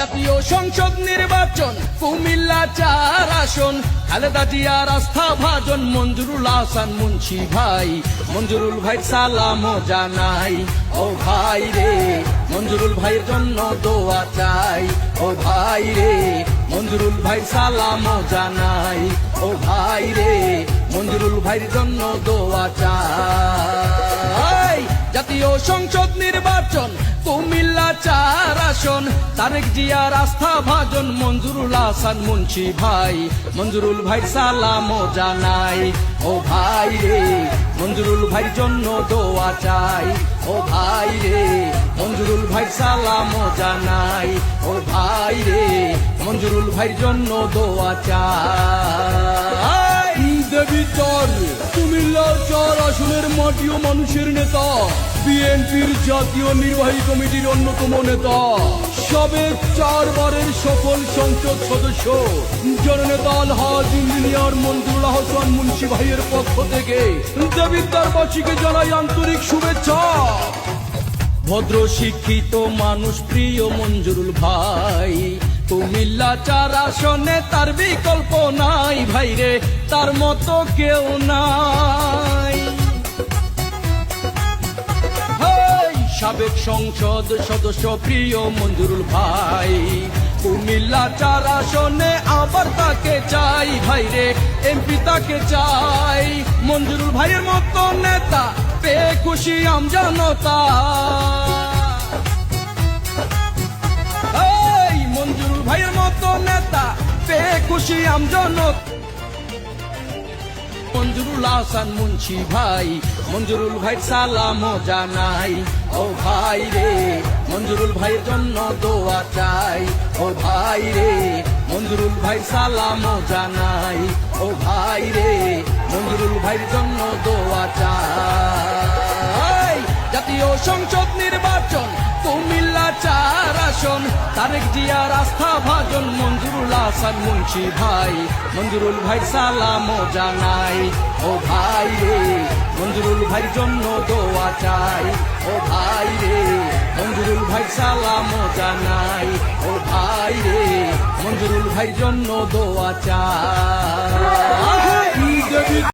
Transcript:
জাতীয় সংসদ নির্বাচন, কুমিল্লা চার আসন, খালেদা জিয়ার আস্থা ভাজন, মঞ্জুরুল হাসান মুন্সি ভাই। মঞ্জুরুল ভাই সালাম জানাই, ও ভাই রে, মঞ্জুরুল ভাইয়ের জন্য দোয়া চাই, ও ভাই রে, মঞ্জুরুল ভাই সালাম জানাই, ও ভাই রে, মঞ্জুরুল ভাইয়ের জন্য দোয়া চাই। জাতীয় সংসদ নির্বাচন কুমিল্লা চার আসন, তারেক জিয়ার আস্থা ভাজন, মঞ্জুরুল হাসান মুন্সি ভাই। মঞ্জুরুল ভাই সালাম জানাই, ও ভাই রে, মঞ্জুরুল ভাইয়ের জন্য দোয়া চাই, ও ভাই রে, মঞ্জুরুল ভাই সালাম জানাই, ও ভাই রে, মঞ্জুরুল ভাইয়ের জন্য দোয়া চাই। দেবী আসনের মাটি ও মানুষের নেতা। বিএনপির জাতীয় নির্বাহী কমিটির অন্যতম নেতা। সাবেক চারবারের সফল সংসদ সদস্য। জননেতা আলহাজ ইঞ্জিনিয়ার মঞ্জুরুল হাসান মুন্সি ভাইয়ের পক্ষ থেকে দেবিদ্বারবাসীকে জানাই আন্তরিক শুভেচ্ছা। ভদ্র শিক্ষিত মানুষ প্রিয় মঞ্জুরুল ভাই, কুমিল্লা চার আসনে তার বিকল্প নাই ভাইরে, তার মতো কেউ নাই। সাবেক সংসদ সদস্য প্রিয় মঞ্জুরুল ভাই। কুমিল্লা চার আসনে আবার তাকে চাই। ভাইরে এমপি তাকে চাই। মঞ্জুরুল ভাইয়ের মতো নেতা, পে খুশি আম জনতা এই, মঞ্জুরুল ভাইয়ের মতো নেতা, পে খুশি আম জনতা মঞ্জুরুল হাসান মুন্সি ভাই, মঞ্জুরুল ভাই সালাম জানাই। ও ভাই রে, মঞ্জুরুল ভাইয়ের জন্য দোয়া চাই। ও ভাই রে, মঞ্জুরুল ভাই সালাম জানাই। ও ভাই রে, মঞ্জুরুল ভাইয়ের জন্য দোয়া চাই। জাতীয় সংসদ নির্বাচন আসন তারেক জিয়ার রাস্তা ভাজন, মঞ্জুরুল হাসান মুন্সি ভাই। মঞ্জুরুল ভাই সালাম জানাই, ও ভাই রে, মঞ্জুরুল ভাইয়ের জন্য দোয়া চাই, ও ভাই রে, মঞ্জুরুল ভাই সালাম জানাই, ও ভাই রে, মঞ্জুরুল ভাইয়ের জন্য দোয়া চাই।